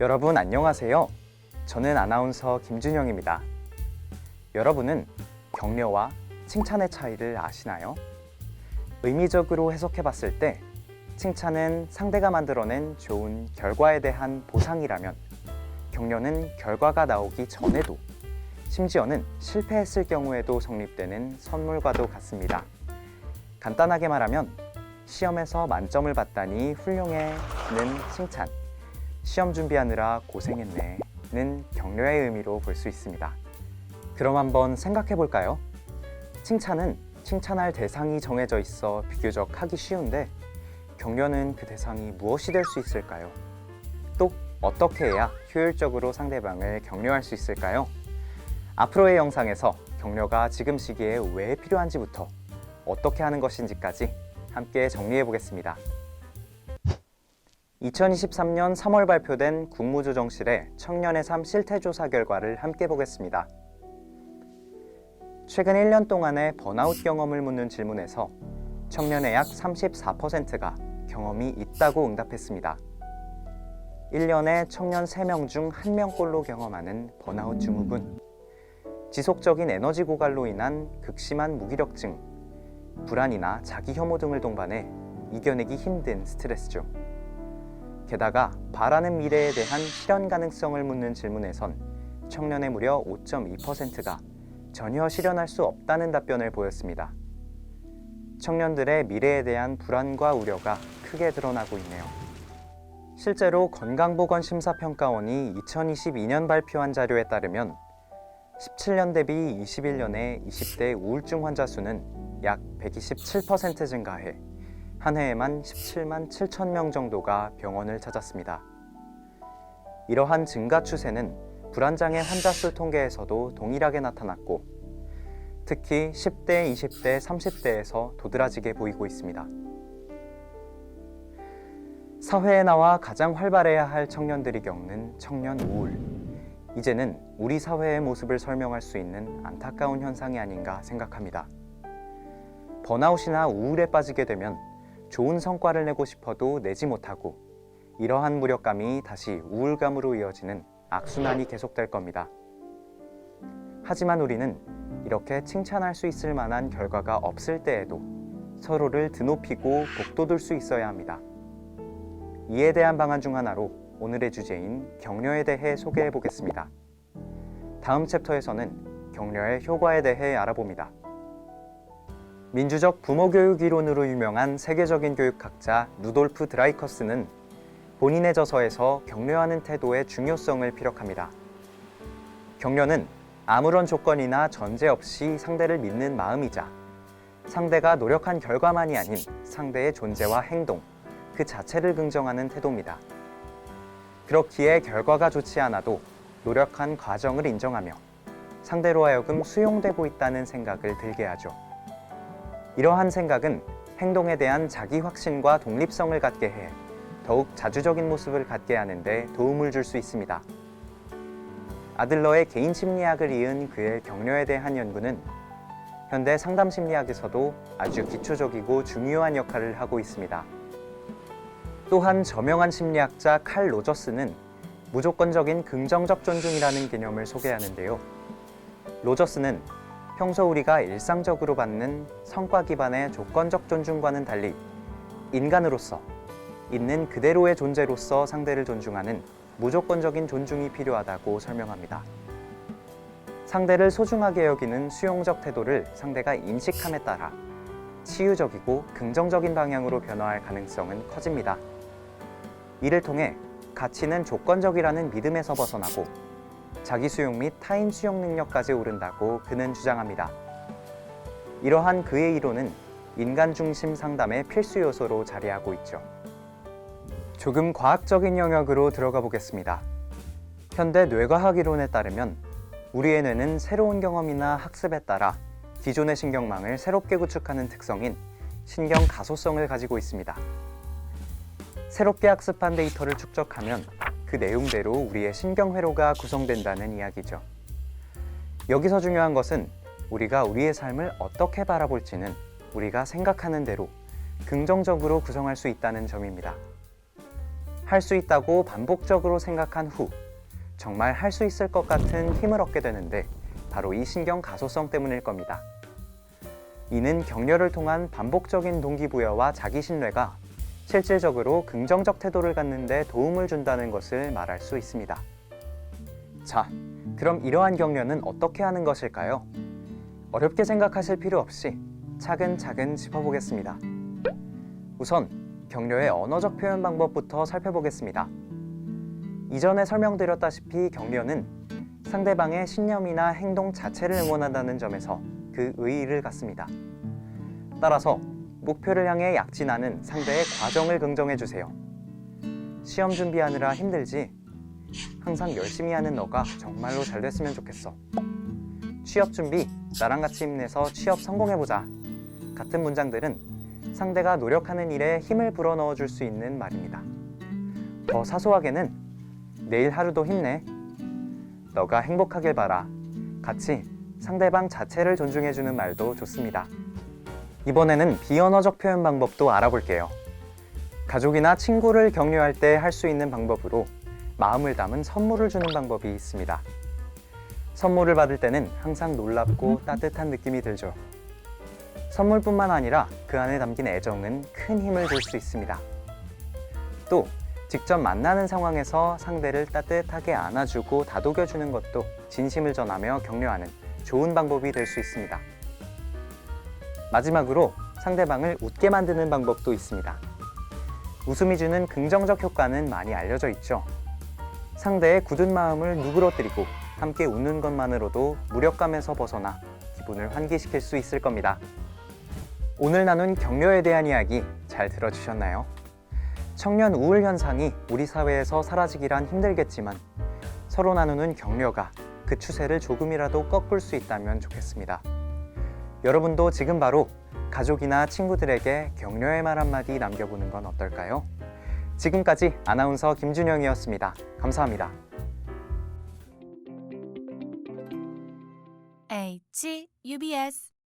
여러분 안녕하세요. 저는 아나운서 김준영입니다. 여러분은 격려와 칭찬의 차이를 아시나요? 의미적으로 해석해 봤을 때 칭찬은 상대가 만들어낸 좋은 결과에 대한 보상이라면 격려는 결과가 나오기 전에도 심지어는 실패했을 경우에도 성립되는 선물과도 같습니다. 간단하게 말하면 시험에서 만점을 받다니 훌륭해는 칭찬, 시험 준비하느라 고생했네 는 격려의 의미로 볼 수 있습니다. 그럼 한번 생각해 볼까요? 칭찬은 칭찬할 대상이 정해져 있어 비교적 하기 쉬운데 격려는 그 대상이 무엇이 될 수 있을까요? 또 어떻게 해야 효율적으로 상대방을 격려할 수 있을까요? 앞으로의 영상에서 격려가 지금 시기에 왜 필요한지부터 어떻게 하는 것인지까지 함께 정리해 보겠습니다. 2023년 3월 발표된 국무조정실의 청년의 삶 실태조사 결과를 함께 보겠습니다. 최근 1년 동안의 번아웃 경험을 묻는 질문에서 청년의 약 34%가 경험이 있다고 응답했습니다. 1년에 청년 3명 중 1명꼴로 경험하는 번아웃 증후군, 지속적인 에너지 고갈로 인한 극심한 무기력증, 불안이나 자기 혐오 등을 동반해 이겨내기 힘든 스트레스죠. 게다가 바라는 미래에 대한 실현 가능성을 묻는 질문에선 청년의 무려 5.2%가 전혀 실현할 수 없다는 답변을 보였습니다. 청년들의 미래에 대한 불안과 우려가 크게 드러나고 있네요. 실제로 건강보건심사평가원이 2022년 발표한 자료에 따르면 17년 대비 21년에 20대 우울증 환자 수는 약 127% 증가해 한 해에만 17만 7천 명 정도가 병원을 찾았습니다. 이러한 증가 추세는 불안장애 환자 수 통계에서도 동일하게 나타났고 특히 10대, 20대, 30대에서 도드라지게 보이고 있습니다. 사회에 나와 가장 활발해야 할 청년들이 겪는 청년 우울. 이제는 우리 사회의 모습을 설명할 수 있는 안타까운 현상이 아닌가 생각합니다. 번아웃이나 우울에 빠지게 되면 좋은 성과를 내고 싶어도 내지 못하고 이러한 무력감이 다시 우울감으로 이어지는 악순환이 계속될 겁니다. 하지만 우리는 이렇게 칭찬할 수 있을 만한 결과가 없을 때에도 서로를 드높이고 복돋을 수 있어야 합니다. 이에 대한 방안 중 하나로 오늘의 주제인 격려에 대해 소개해 보겠습니다. 다음 챕터에서는 격려의 효과에 대해 알아봅니다. 민주적 부모 교육 이론으로 유명한 세계적인 교육학자 루돌프 드라이커스는 본인의 저서에서 격려하는 태도의 중요성을 피력합니다. 격려는 아무런 조건이나 전제 없이 상대를 믿는 마음이자 상대가 노력한 결과만이 아닌 상대의 존재와 행동, 그 자체를 긍정하는 태도입니다. 그렇기에 결과가 좋지 않아도 노력한 과정을 인정하며 상대로 하여금 수용되고 있다는 생각을 들게 하죠. 이러한 생각은 행동에 대한 자기 확신과 독립성을 갖게 해 더욱 자주적인 모습을 갖게 하는데 도움을 줄 수 있습니다. 아들러의 개인 심리학을 이은 그의 격려에 대한 연구는 현대 상담 심리학에서도 아주 기초적이고 중요한 역할을 하고 있습니다. 또한 저명한 심리학자 칼 로저스는 무조건적인 긍정적 존중이라는 개념을 소개하는데요. 로저스는 평소 우리가 일상적으로 받는 성과 기반의 조건적 존중과는 달리 인간으로서 있는 그대로의 존재로서 상대를 존중하는 무조건적인 존중이 필요하다고 설명합니다. 상대를 소중하게 여기는 수용적 태도를 상대가 인식함에 따라 치유적이고 긍정적인 방향으로 변화할 가능성은 커집니다. 이를 통해 가치는 조건적이라는 믿음에서 벗어나고 자기 수용 및 타인 수용 능력까지 오른다고 그는 주장합니다. 이러한 그의 이론은 인간 중심 상담의 필수 요소로 자리하고 있죠. 조금 과학적인 영역으로 들어가 보겠습니다. 현대 뇌과학 이론에 따르면 우리의 뇌는 새로운 경험이나 학습에 따라 기존의 신경망을 새롭게 구축하는 특성인 신경 가소성을 가지고 있습니다. 새롭게 학습한 데이터를 축적하면 그 내용대로 우리의 신경회로가 구성된다는 이야기죠. 여기서 중요한 것은 우리가 우리의 삶을 어떻게 바라볼지는 우리가 생각하는 대로 긍정적으로 구성할 수 있다는 점입니다. 할 수 있다고 반복적으로 생각한 후 정말 할 수 있을 것 같은 힘을 얻게 되는데 바로 이 신경 가소성 때문일 겁니다. 이는 격려를 통한 반복적인 동기부여와 자기신뢰가 실질적으로 긍정적 태도를 갖는 데 도움을 준다는 것을 말할 수 있습니다. 자, 그럼 이러한 격려는 어떻게 하는 것일까요? 어렵게 생각하실 필요 없이 차근차근 짚어보겠습니다. 우선 격려의 언어적 표현 방법부터 살펴보겠습니다. 이전에 설명드렸다시피 격려는 상대방의 신념이나 행동 자체를 응원한다는 점에서 그 의의를 갖습니다. 따라서 목표를 향해 약진하는 상대의 과정을 긍정해 주세요. 시험 준비하느라 힘들지? 항상 열심히 하는 너가 정말로 잘 됐으면 좋겠어. 취업 준비, 나랑 같이 힘내서 취업 성공해보자. 같은 문장들은 상대가 노력하는 일에 힘을 불어넣어 줄 수 있는 말입니다. 더 사소하게는 내일 하루도 힘내. 너가 행복하길 바라. 같이 상대방 자체를 존중해주는 말도 좋습니다. 이번에는 비언어적 표현 방법도 알아볼게요. 가족이나 친구를 격려할 때 할 수 있는 방법으로 마음을 담은 선물을 주는 방법이 있습니다. 선물을 받을 때는 항상 놀랍고 따뜻한 느낌이 들죠. 선물뿐만 아니라 그 안에 담긴 애정은 큰 힘을 줄 수 있습니다. 또 직접 만나는 상황에서 상대를 따뜻하게 안아주고 다독여주는 것도 진심을 전하며 격려하는 좋은 방법이 될 수 있습니다. 마지막으로 상대방을 웃게 만드는 방법도 있습니다. 웃음이 주는 긍정적 효과는 많이 알려져 있죠. 상대의 굳은 마음을 누그러뜨리고 함께 웃는 것만으로도 무력감에서 벗어나 기분을 환기시킬 수 있을 겁니다. 오늘 나눈 격려에 대한 이야기 잘 들어주셨나요? 청년 우울 현상이 우리 사회에서 사라지기란 힘들겠지만 서로 나누는 격려가 그 추세를 조금이라도 꺾을 수 있다면 좋겠습니다. 여러분도 지금 바로 가족이나 친구들에게 격려의 말 한마디 남겨보는 건 어떨까요? 지금까지 아나운서 김준영이었습니다. 감사합니다. H UBS